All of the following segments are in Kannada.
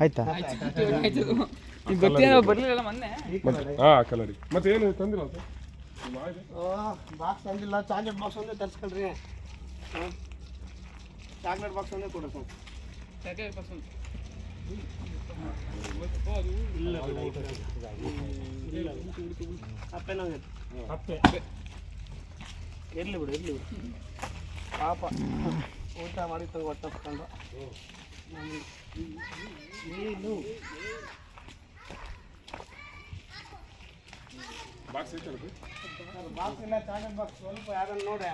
ಆಯ್ತಾ ಗೊತ್ತೇನೋ ಬರ್ಲಿಲ್ಲ ಮೊನ್ನೆ ಹಾ ಕಲರಿ ಮತ್ತೆ ಏನು ತಂದಿಲ್ಲ ಸರ್ ಬಾಕ್ಸ್ ತಂದಿಲ್ಲ ಚಾಕ್ಲೇಟ್ ಬಾಕ್ಸ್ ಒಂದೇ ತರಿಸ್ಕೊಳ್ರಿ ಚಾಕ್ಲೇಟ್ ಬಾಕ್ಸ್ ಒಂದೇ ಕೊಡು ಸರ್ ಚಾಕ್ಲೇಟ್ ಪಸಂದ್ ಇಲ್ಲ ಬಿಡು, ಈ ಕಡೆ. ಇಲ್ಲ ಬಿಡು. ಅಪ್ಪೇನೋ ಇದೆ. ಅಪ್ಪೆ ಇರ್ಲಿ ಬಿಡು ಇರ್ಲಿ ಬಿಡು ಪಾಪ. ಊಟ ಮಾಡಿ ತಗೋ ಹೊಟ್ಟೆ ತಗೊಂಡು ಏನು ಬಾಕ್ಸ್ ಬಾಕ್ಸ್ ಇಲ್ಲ ಚಾಕ್ಲೇಟ್ ಬಾಕ್ಸ್. ಸ್ವಲ್ಪ ಯಾರನ್ನು ನೋಡಿ.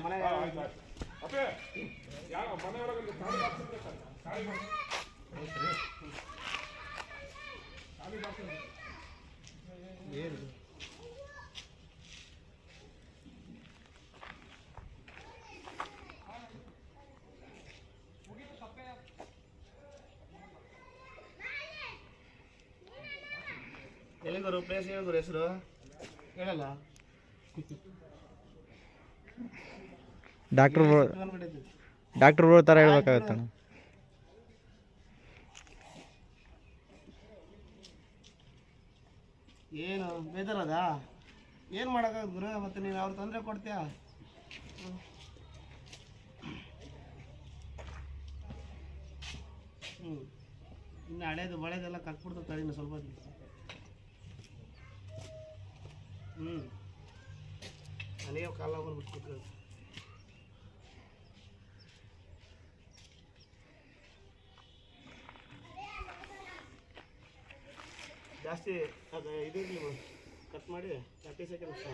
ಅಪ್ಪೆ ಯಾವ ಮನೆಯೊಳಗೆ ಒಂದು ಖಾಲಿ ಬಾಕ್ಸ್ ಇದೆ ಸರ್ ಖಾಲಿ ಬಾಕ್ಸ್ ಖಾಲಿ ಬಾಕ್ಸ್ ಇದೆ. ಎಲ್ಲಿಗೋರು ಪ್ಲೇಸ್ ಹೇಳಿದ್ರು ಹೆಸರು? ಹೇಳಲ್ಲ? ಡಾಕ್ಟರ್ ಡಾಕ್ಟರ್ ಥರ ಹೇಳ್ಬೇಕಾಗತ್ತಣ್ಣ ಏನು? ಬೇಜಾರದ? ಏನು ಮಾಡೋಕ್ಕಾಗ ಗುರು? ಮತ್ತೆ ನೀನು ಅವ್ರು ತೊಂದರೆ ಕೊಡ್ತೀಯಾ? ಹ್ಞೂ ಇನ್ನು ಹಳೇದು ಬಳೆದೆಲ್ಲ ಕಟ್ಬಿಡ್ತು ತಡಿನ ಸ್ವಲ್ಪ ಹೊತ್ತಿಗೆ. ಹ್ಞೂ ನನಗೆ ಕಾಲ ಬಿಟ್ಬಿಟ್ರೆ ಜಾಸ್ತಿ ಅದು ಇದು ಕಟ್ ಮಾಡಿ ತರ್ಟಿ ಸೆಕೆಂಡ್ಸ್